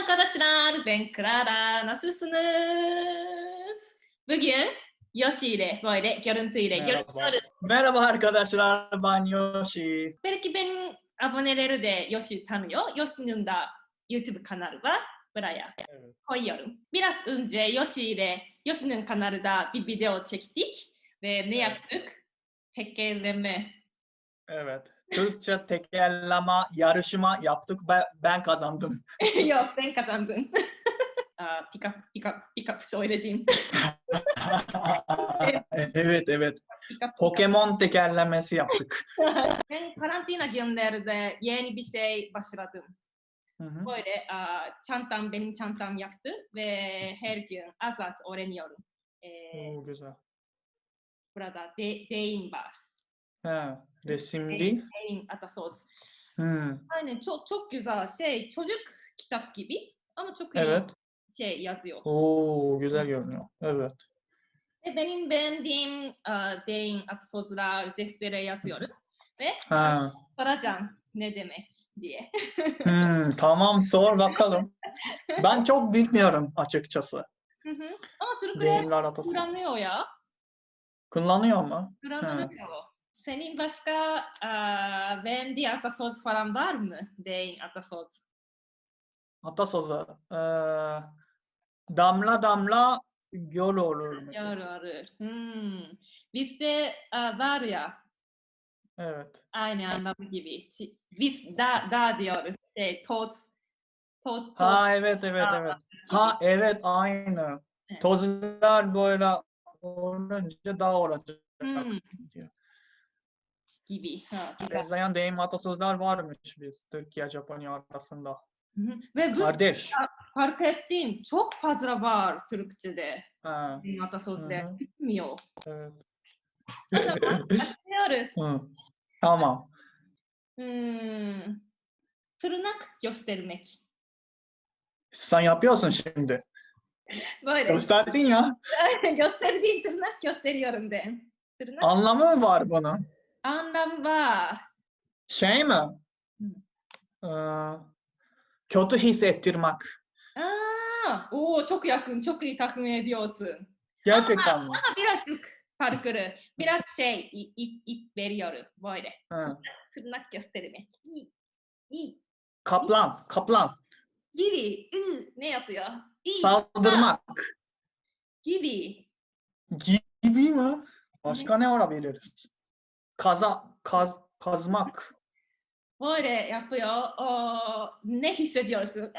arkadaşlar, ben Clara. Nasılsınız? Bugün Yoshi ile böyle görüntüyle görüşüyoruz. Merhaba arkadaşlar, ben Yoshi. Belki benim aboneleri de Yoshi tanıyor. Yoshi'nin de YouTube kanalı var. Buraya Evet. koyuyorum. Biraz önce Yoshi ile Yoshi'nin kanalında bir video çektik. Ve ne Evet. yaptık? Tekerleme. Evet. Türkçe tekerleme yarışma yaptık. Ben, ben kazandım. Yok ben kazandım. Aa, pick up, pick up, pick up söyledim. evet, evet. Pick up. Pokemon tekerlemesi yaptık. Ben karantina günlerde yeni bir şey başladım. Hı hı. Böyle aa, çantam benim çantam yaptı ve her gün az az öğreniyorum. Ee, Oo, güzel. burada de, deyim var. He, resimli. Deyim atasöz. Hı. Aynen çok çok güzel şey. Çocuk kitap gibi ama çok iyi Evet. şey yazıyor. Oo, güzel görünüyor. Evet. Ve benim beğendiğim aa, deyim atasözler deftere yazıyorum. Ve Ha. soracağım ne demek diye. Hmm, tamam sor bakalım. Ben çok bilmiyorum açıkçası. Hı hı. ama Türkler kullanıyor ya. Kullanıyor mu? Kullanılıyor. Senin başka aa, beğendiğin atasöz falan var mı? Deyim atasöz. Atasözü. Ee, damla damla göl olur mu? Yar arır. Hmm. Bizde aa, var ya Evet. aynı anlamı gibi. Biz da, da diyoruz. Şey, tot, tot, tot. Ha evet evet Aa, evet. Ha evet aynı. Evet. Tozlar böyle olunca daha olacak Hmm. diyor. Gibi. Ha, güzel. Benzeyen deyim atasözler varmış biz Türkiye Japonya arasında. Hı hı. Ve bu Kardeş. fark ettiğin çok fazla var Türkçe'de. Ha, Deyim atasözler. Bitmiyor. evet. O zaman başlıyoruz. Hı. Tamam. Hmm. Tırnak göstermek. Sen yapıyorsun şimdi. Böyle. Gösterdin ya. Gösterdiğin tırnak gösteriyorum ben. Tırnak Anlamı mı var bunun? Anlam var. Şey mi? Ee, kötü hissettirmek. Aa, oo, çok yakın, çok iyi tahmin ediyorsun. Gerçekten mi? Ama birazcık farklı. Biraz şey, ip, ip, veriyorum böyle. Ha. Tırnak göstermek. İ, i, Kaplan. Kaplan. gibi, ı, ne yapıyor? İ, Saldırmak. gibi. Gibi mi? Başka ne olabilir? Kaza, kaz, kazmak. Böyle yapıyor. O, ne hissediyorsun?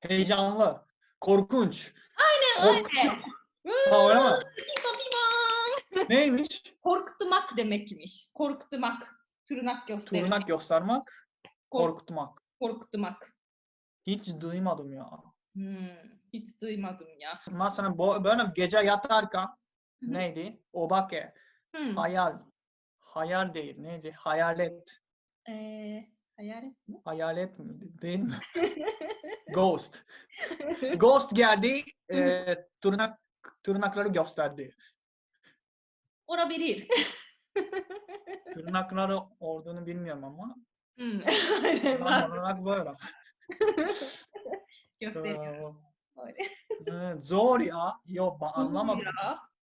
Heyecanlı. Korkunç. Aynen Korkunç. öyle. Ha, öyle mi? Neymiş? Korkutmak demekmiş. Korkutmak. Tırnak göstermek. Tırnak göstermek. Korkutmak. Korkutmak. Hiç duymadım ya. Hmm, hiç duymadım ya. Mesela bu- böyle gece yatarken neydi? Obake. Hmm. Hayal. Hayal değil. Neydi? Hayalet. Ee, hayalet mi? Hayalet mi? Değil mi? Ghost. Ghost geldi. E, tırnak, tırnakları gösterdi. Olabilir. Tırnakları olduğunu bilmiyorum ama. Hmm, olarak böyle. Gösteriyor. Zor ya. Yok anlamadım.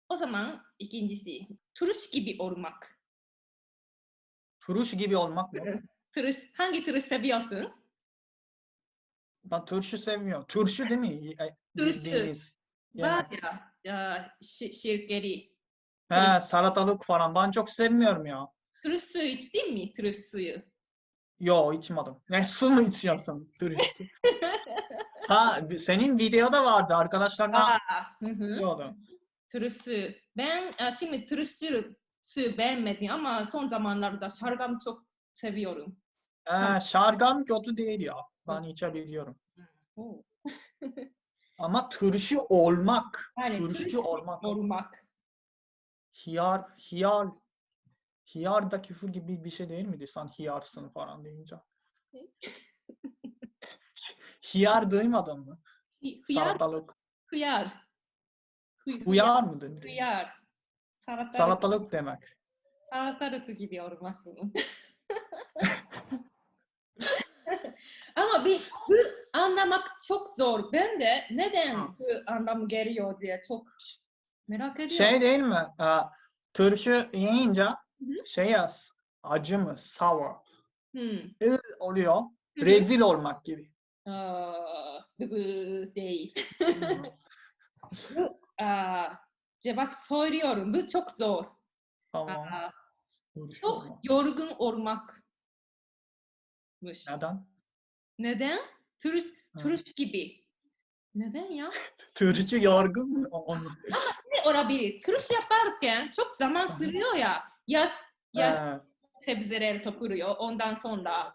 O zaman ikincisi. Turuş gibi olmak. Turuş gibi olmak mı? Turuş, hangi turuş seviyorsun? Ben turşu sevmiyorum. Turşu değil mi? Turşu. bildiğiniz Var ya, ya şi- şirkeli. He, salatalık falan. Ben çok sevmiyorum ya. Turuş suyu içtin mi? Turuş suyu. Yo içmedim. Ne su mu içiyorsun? Turşu. ha senin videoda vardı arkadaşlarına Aa, hı hı. diyordu. Suyu. Ben e, şimdi suyu beğenmedim ama son zamanlarda şalgam çok seviyorum. He, şargan kötü değil ya. Ben içebiliyorum. Oo. Ama turşu olmak. Yani turşu olmak. olmak. Hiyar, hiyar. Hiyar da küfür gibi bir şey değil miydi? Sen hiyarsın falan deyince. Hiyar duymadın mı? Hi- Hıyar, Salatalık. Hıyar. Hıy- Uyar mı denir? Hıyar. Salatalık, Salatalık demek. salatalık gibi olmak bunun. Ama bir bu anlamak çok zor. Ben de neden Ha. bu anlam geliyor diye çok merak ediyorum. Şey değil mi? e, Turşu yiyince şey yaz. Acı mı? Sour. Hmm. Iı oluyor. Hı hı. Rezil olmak gibi. Aa, bu değil. Hı, Aa, cevap soruyorum. Bu çok zor. tamam. Turşu çok yorgun olmakmış. Neden? Neden? Turş, Hı. turş gibi. Neden ya? Turşu yorgun mu? Onu. Ne olabilir? Turş yaparken çok zaman sürüyor ya. Yaz, yaz Evet. sebzeleri topluyor. Ondan sonra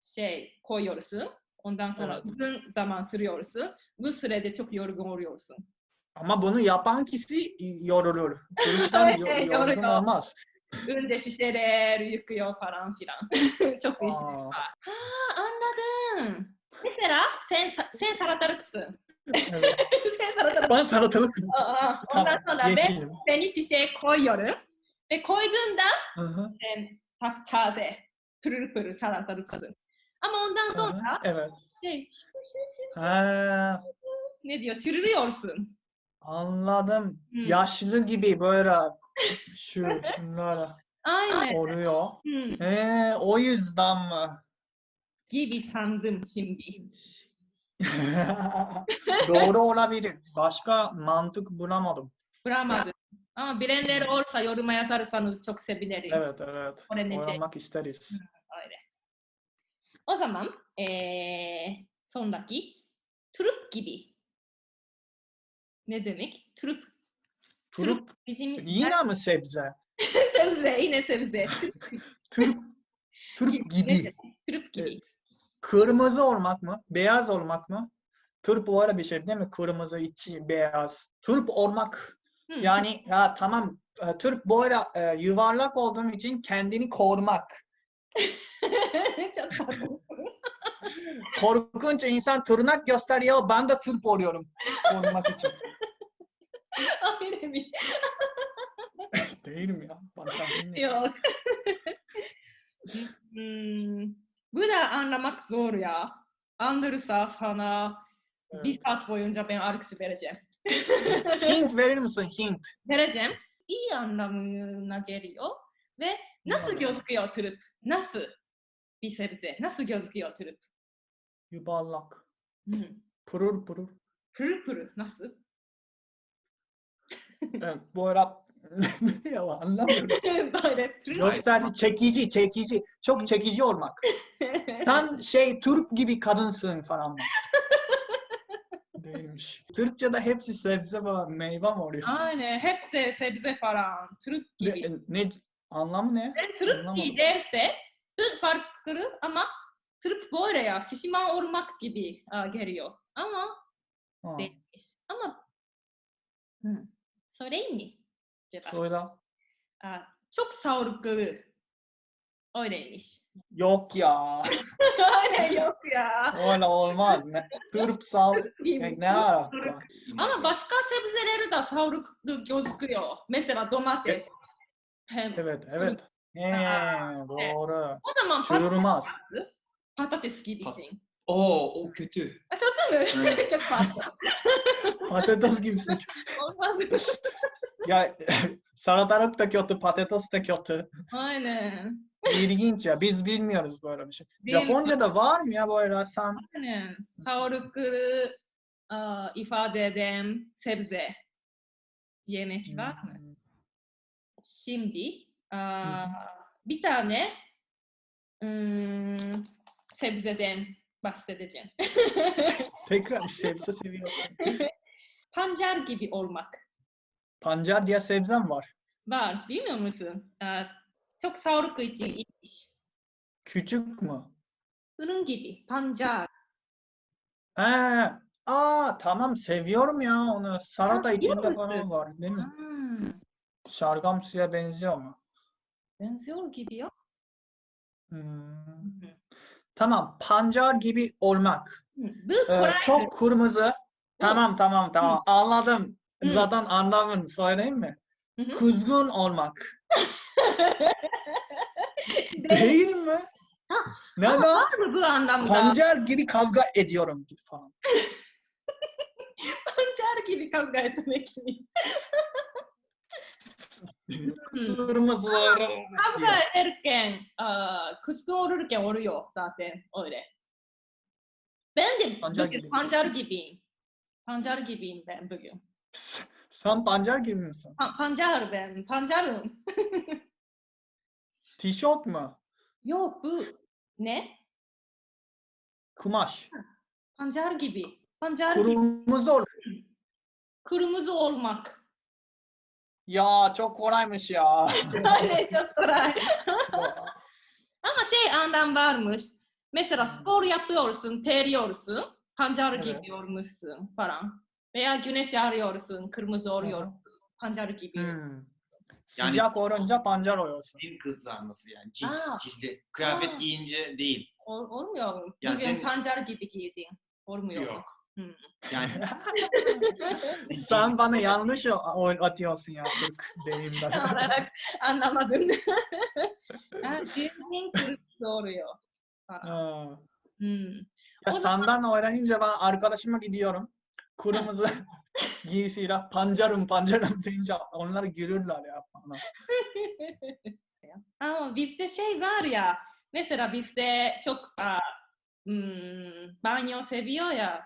şey koyuyorsun. Ondan sonra Evet. uzun zaman sürüyorsun. Bu sürede çok yorgun oluyorsun. Ama bunu yapan kişi yorulur. Evet, yorgun olmaz. Önde şişeler yıkıyor falan filan. çok var. Ha, anladım. Mesela sen sen salatalıksın. Evet. sen salatalık. Ben salatalık. Aa, Ondan Tamam, sonra ben yeşilim. seni şişeye koyuyorum. Ve koyduğunda Hı hı. sen tak taze pırıl pırıl salatalıksın. Ama ondan sonra Evet. şey Ha, ne diyor çürüyorsun. Anladım. Hmm. Yaşlı gibi böyle şu şunlara Aynen. oluyor. Hmm. Ee, o yüzden mi? Gibi sandım şimdi. Doğru olabilir. Başka mantık bulamadım. Bulamadım. Ama bilenler olsa yoruma yazarsanız çok sevinirim. Evet evet. Öğrenecek. Öğrenmek isteriz. Öyle. O zaman eee sondaki trup gibi. Ne demek? Trup. Turp Bizim yine mi sebze? sebze, yine sebze. Turp, turp Ne gibi. Trup gibi. Kırmızı olmak mı? Beyaz olmak mı? Turp o öyle bir şey değil mi? Kırmızı içi beyaz. Turp olmak Hı. yani ya tamam e, turp böyle e, yuvarlak olduğum için kendini korumak. çok tatlı. Korkunç insan tırnak gösteriyor ben de turp oluyorum korumak için. Öyle mi? Değil mi ya? Bana. Yok. Hmm, bu da anlamak zor ya. Andırsa sana Evet. bir saat boyunca ben argısı vereceğim. Hint verir misin? Hint. Vereceğim. İyi anlamına geliyor. Ve nasıl gözüküyor türüp? Nasıl bir sebze? Nasıl gözüküyor türüp? Yuvarlak. Pırır pırır. Pırıl pırıl. Nasıl? Evet, bu ara ya anlamıyorum. Gösterdi çekici çekici. Çok çekici olmak. Sen şey Türk gibi kadınsın falan. Değilmiş. Türkçe'de hepsi sebze ve meyve mi oluyor? Aynen. Hepsi sebze falan. Türk gibi. Ne, ne anlamı ne? Ben Türk gibi derse farklı ama Türk böyle ya şişman olmak gibi geliyor. Ama Ha, değilmiş. Ama hı. Söyleyeyim mi? Cevap. söyle. Aa, çok sağlıklı. Öyleymiş. Yok ya. Öyle yok ya. Öyle olmaz. Ne? Türk sağ... Ya ne alaka? Ama başka sebzeleri de sağlıklı gözüküyor. Mesela domates. Hem Evet evet. He, doğru. o zaman pat- Çığırmaz. patates gibisin. Oo, o kötü. Ha, Kötü mü? çok fazla. Patates gibisin. Olmaz. Ya salatalık da kötü, patates de kötü. Aynen. İlginç ya. Biz bilmiyoruz böyle bir şey. Mi? Japonca'da var mı ya böyle sen? Aynen. Sağlıklı aa, ifade eden sebze yemek var mı? Hmm. Şimdi aa, hı. bir tane ım, sebzeden bahsedeceğim. Tekrar sebze seviyorsun. Pancar gibi olmak Pancar diye sebzem var. var. Bilmiyor musun? Aa, çok sağlıklı için iyiymiş. Küçük mü? Bunun gibi pancar. He. Aa tamam seviyorum ya onu. Biliyor içinde falan var değil mi? Hmm, Şalgam suya benziyor mu? benziyor gibi ya. Hmm. Tamam pancar gibi olmak. Bu Ee, çok kırmızı. Tamam tamam tamam anladım. Zaten anlamını söyleyeyim mi? Kuzgun olmak. Değil. Mi? Ne ne? Var mı bu anlamda? Pancar gibi kavga ediyorum falan. Pancar gibi kavga etmek mi? Hmm. Kırmızı Kavga ederken, doğururken oluyor zaten öyle. Ben de Pancar bugün gibi. pancar gibiyim. Pancar gibiyim ben bugün. Sen pancar gibi misin? Pa- pancar ben, pancarım. Tişört mü? Yok bu ne? Kumaş. Pancar gibi. Pancar gibi. Kırmızı ol. Kırmızı olmak. Ya çok kolaymış ya. ne çok kolay. Ama şey anlam varmış. Mesela spor yapıyorsun, teriyorsun. Pancar Evet. gibi olmuşsun falan. Veya güneş arıyorsun, kırmızı oluyor. Aha. Pancar gibi. Hmm. Sıcak olunca pancar oluyorsun. Cilt kızarması yani. Cilt, Aa. cildi. Kıyafet Aa. giyince değil. Ol, olmuyor mu? Ya Bugün senin- pancar gibi giydin. Olmuyor mu? Yok. Hmm. Yani Sen bana yanlış atıyorsun ya Türk deyimler. Tam olarak kırmızı oluyor. falan. Ha. Hmm. Ya O zaman- senden öğrenince ben arkadaşıma gidiyorum. Kırmızı giysiyle pancarım pancarım deyince onlar gülürler ya bana. Ama bizde şey var ya, mesela bizde çok aa, hmm, banyo seviyor ya,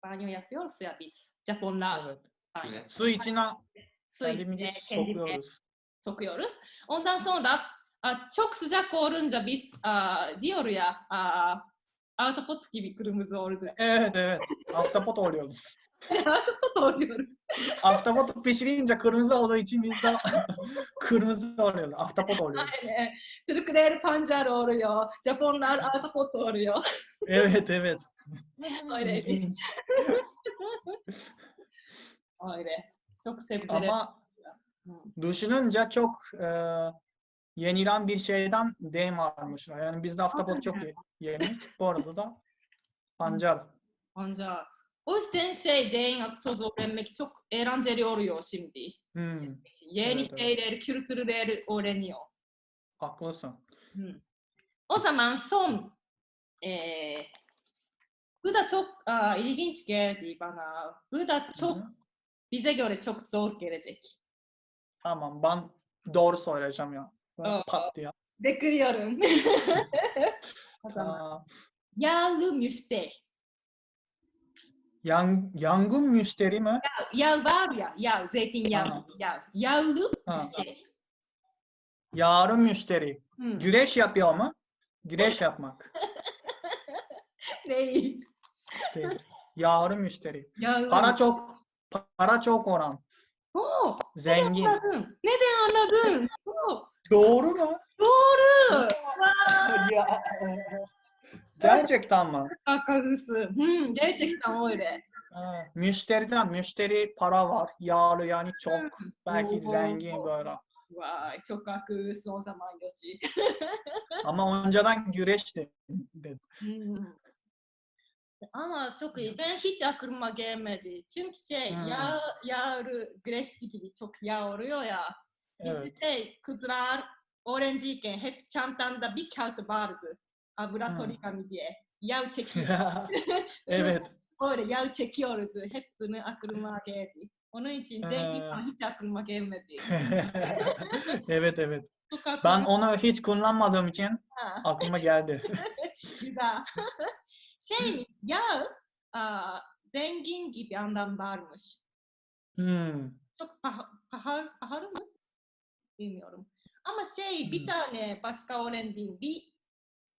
パニョヤフィオルスやビツ、ジャポンラーブ。スイチナ、スイチナ、ケンディメ、ソクヨルス。オンダンソンダ、チョクスジャコールンジャビツ、ディオルやアウトポットキビクルムズオールズ。ええ、アウトポットオールズ。Autopot oluyoruz. Ahtapot pişirince kırmızı olduğu için biz de kırmızı oluyoruz. Ahtapot oluyoruz. Aynen. Türkler pancar oluyor, Japonlar autopot oluyor. Evet evet. Öyle. Öyle. Çok sebzeler. Ama düşününce çok e, yenilen bir şeyden deyim varmış. Yani bizde ahtapot çok ye- yeni. Bu arada da pancar. Pancar. O yüzden şey deyin atasözü öğrenmek çok eğlenceli oluyor şimdi. Hmm, Yeni Evet, evet. şeyler, kültürler öğreniyor. haklısın. Hı. O zaman son eee bu da çok aa, ilginç geldi bana. Bu da çok hı. bize göre çok zor gelecek. Tamam ben doğru söyleyeceğim ya. Aa. Pat diye. Bekliyorum. o zaman. Aa, Yağlı müşteri. Yan, yangın müşteri mi? Yağ var ya, yağ, zeytinyağı, Ha. yağ. Yağlı Ha. müşteri. Yarın müşteri. Hı. Güreş yapıyor mu? Güreş yapmak. Değil. Değil. Yarın müşteri. Yağlı. Para çok para çok olan. Oo, Zengin. anladım. Neden anladın? Oo, Doğru mu? doğru. ya, gerçekten mi? Haklısın. Hmm, gerçekten öyle. Ha, müşteriden müşteri para var. Yağlı yani çok. Belki Oo. zengin böyle. Vay çok haklısın o zaman Yoshi. Ama önceden güreşti. dedi. Hmm. Ama çok iyi. Ben hiç aklıma gelmedi. Çünkü şey Hmm. yağ, yağlı güreşçi gibi çok yağ oluyor ya. Bizde Evet. şey kızlar öğrenciyken hep çantanda bir kağıt vardı. Laboratuvar kami diye. Yağ çekiyor. evet. Öyle yağ çekiyordu. Hep bunu aklıma geldi. Onun için zengin hiç aklıma gelmedi. evet evet. Ben onu hiç kullanmadığım için Ha, aklıma geldi. güzel. Şeymiş yağ aa, zengin gibi anlam varmış. Hmm. Çok paha, pahalı, pahalı mı? Bilmiyorum. Ama şey bir Hmm. tane başka öğrendiğim bir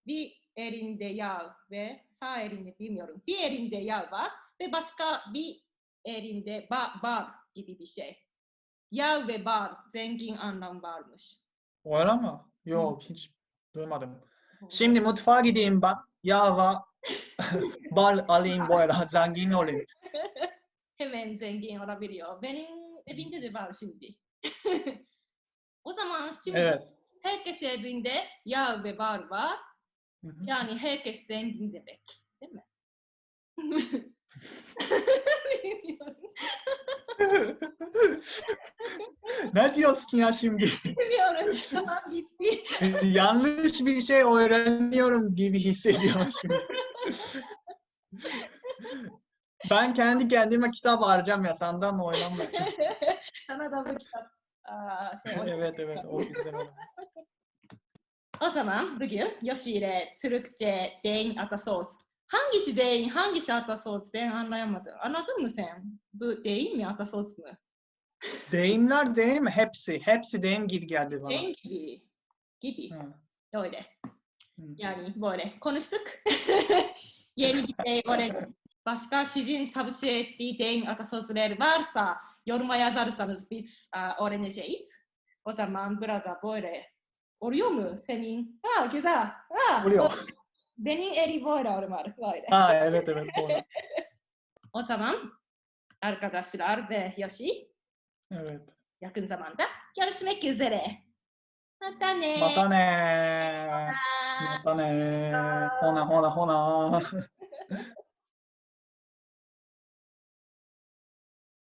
bir elinde yağ ve sağ elinde bilmiyorum. Bir elinde yağ var ve başka bir elinde bar, bar gibi bir şey. Yağ ve bar zengin anlam varmış. Öyle mi? Yok hiç duymadım. Şimdi mutfağa gideyim ben. Yağ ve bal alayım böyle zengin olayım. Hemen zengin olabiliyor. Benim evimde de var şimdi. o zaman şimdi Evet. herkes evinde yağ ve bar var. Hı hı. Yani herkes zengin demek. Değil mi? Bilmiyorum. ne diyorsun ya şimdi? Bilmiyorum. tamam bitti. Yanlış bir şey öğreniyorum gibi hissediyorum şimdi. ben kendi kendime kitap arayacağım ya senden oynanmayacağım. Sana da bu kitap aa, şey, evet evet o güzel. O zaman bugün Yoshi ile Türkçe deyim atasöz. Hangisi deyim, hangisi atasöz ben anlayamadım. Anladın mı sen? Bu deyim mi atasöz mü? Deyimler değil mi? Hepsi. Hepsi deyim gibi geldi bana. Deyim gibi. Gibi. Hı, Öyle. hı. Yani böyle konuştuk. Yeni bir şey öğrendik. Başka sizin tavsiye ettiği deyim atasözleri varsa yoruma yazarsanız biz öğreneceğiz. O zaman burada böyle mu senin? Ha güzel. Ha, Oluyor. Benim eri böyle olmalı. Böyle. Ha evet evet doğru. O zaman arkadaşlar ve Yoshi Evet. yakın zamanda görüşmek üzere. Mata ne. Mata ne. Mata ne. Hona hona hona.